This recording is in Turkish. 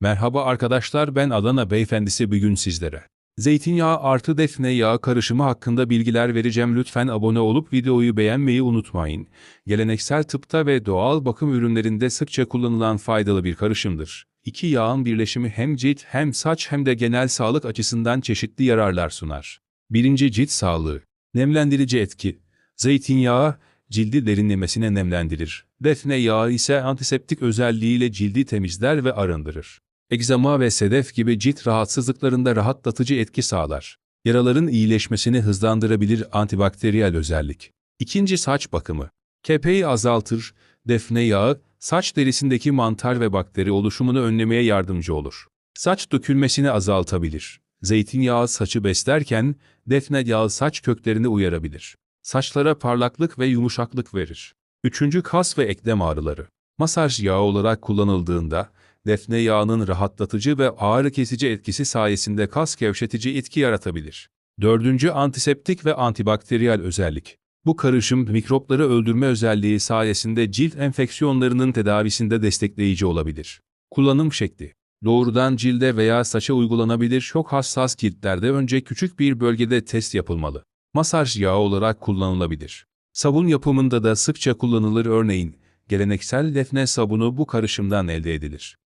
Merhaba arkadaşlar ben Adana beyefendisi bugün sizlere. Zeytinyağı artı defne yağı karışımı hakkında bilgiler vereceğim lütfen abone olup videoyu beğenmeyi unutmayın. Geleneksel tıpta ve doğal bakım ürünlerinde sıkça kullanılan faydalı bir karışımdır. İki yağın birleşimi hem cilt hem saç hem de genel sağlık açısından çeşitli yararlar sunar. Birinci cilt sağlığı. Nemlendirici etki. Zeytinyağı cildi derinlemesine nemlendirir. Defne yağı ise antiseptik özelliğiyle cildi temizler ve arındırır. Egzama ve sedef gibi cilt rahatsızlıklarında rahatlatıcı etki sağlar. Yaraların iyileşmesini hızlandırabilir antibakteriyel özellik. İkinci saç bakımı. Kepeği azaltır, defne yağı, saç derisindeki mantar ve bakteri oluşumunu önlemeye yardımcı olur. Saç dökülmesini azaltabilir. Zeytinyağı saçı beslerken, defne yağı saç köklerini uyarabilir. Saçlara parlaklık ve yumuşaklık verir. Üçüncü kas ve eklem ağrıları. Masaj yağı olarak kullanıldığında, defne yağının rahatlatıcı ve ağrı kesici etkisi sayesinde kas gevşetici etki yaratabilir. Dördüncü antiseptik ve antibakteriyel özellik. Bu karışım mikropları öldürme özelliği sayesinde cilt enfeksiyonlarının tedavisinde destekleyici olabilir. Kullanım şekli. Doğrudan cilde veya saça uygulanabilir çok hassas ciltlerde önce küçük bir bölgede test yapılmalı. Masaj yağı olarak kullanılabilir. Sabun yapımında da sıkça kullanılır örneğin, geleneksel defne sabunu bu karışımdan elde edilir.